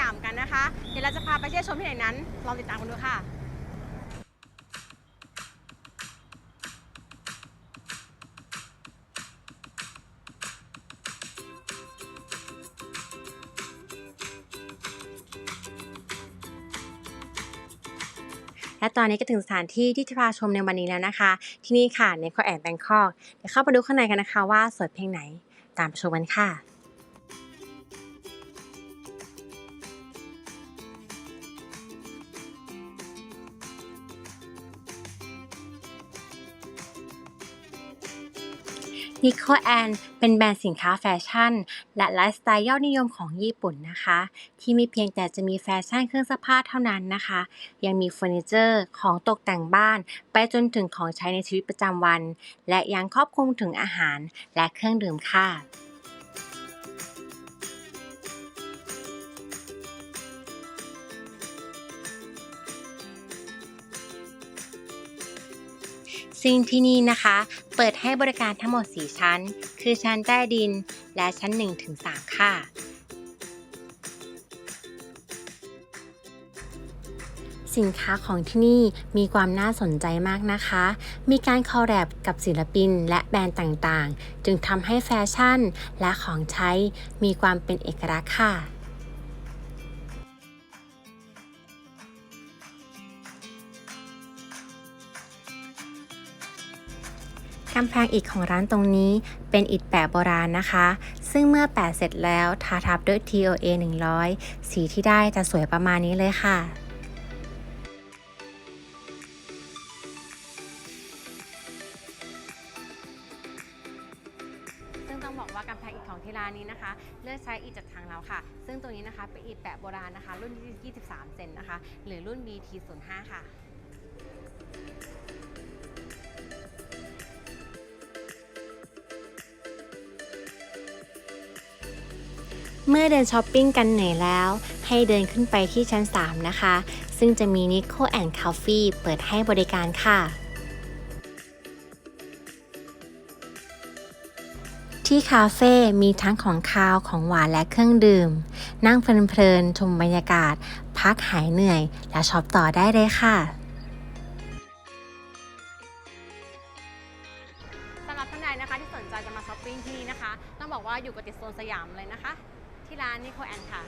ยามกันนะคะ เดี๋ยวเราจะพาไปเที่ยวชมที่ไหนนั้นลองติดตามกันดูค่ะและตอนนี้ก็ถึงสถานที่ที่จะพาชมในวันนี้แล้วนะคะ ที่นี่ค่ะในคอแอนแบงคอกเดี๋ยวเข้าไปดูข้างในกันนะคะว่าสวยเพียงไหน ตามชมกันค่ะ นิโคแอนเป็นแบรนด์สินค้าแฟชั่น และไลฟ์สไตล์ยอดนิยมของญี่ปุ่นนะคะ ที่ไม่เพียงแต่จะมีแฟชั่นเครื่องซักผ้าเท่านั้นนะคะ ยังมีเฟอร์นิเจอร์ของตกแต่งบ้าน ไปจนถึงของใช้ในชีวิตประจำวัน และยังครอบคลุมถึงอาหารและเครื่องดื่มค่ะ ซึ่งที่นี่นะคะ เปิดให้บริการทั้งหมด 4 ชั้น คือชั้นใต้ดินและชั้น 1-3 ค่ะ สินค้าของที่นี่มีความน่าสนใจมากนะคะ มีการคอลแลบกับศิลปินและแบรนด์ต่างๆ จึงทำให้แฟชั่นและของใช้มีความเป็นเอกลักษณ์ค่ะำแพงอิฐของร้านตรงนี้เป็นอิฐแปะโบราณนะคะ ซึ่งเมื่อแปะเสร็จแล้วทาทับด้วย TOA 100 สีที่ได้จะสวยประมาณนี้เลยค่ะซึ่งต้องบอกว่ากำแพงอิฐของที่ร้านนี้นะคะ เลือกใช้อิฐจากทางเราค่ะ ซึ่งตัวนี้นะคะเป็นอิฐแปะโบราณนะคะ รุ่น 23 เซนนะคะ หรือรุ่น BT05 ค่ะ เมื่อเดินช้อปปิ้งกันเหนื่อยแล้ว ให้เดินขึ้นไปที่ชั้น 3 นะคะ ซึ่งจะมี Nico and Coffee เปิดให้บริการค่ะ ที่คาเฟ่มีทั้งของคาวของหวานและเครื่องดื่ม นั่งเพลินๆชมบรรยากาศ พักหายเหนื่อย และช็อปต่อได้เลยค่ะสำหรับท่านใดนะคะที่สนใจจะมาช้อปปิ้งที่นี่นะคะ ต้องบอกว่าอยู่กับติดโซนสยามเลยนะคะ ที่ร้านนิโคแอนค่ะ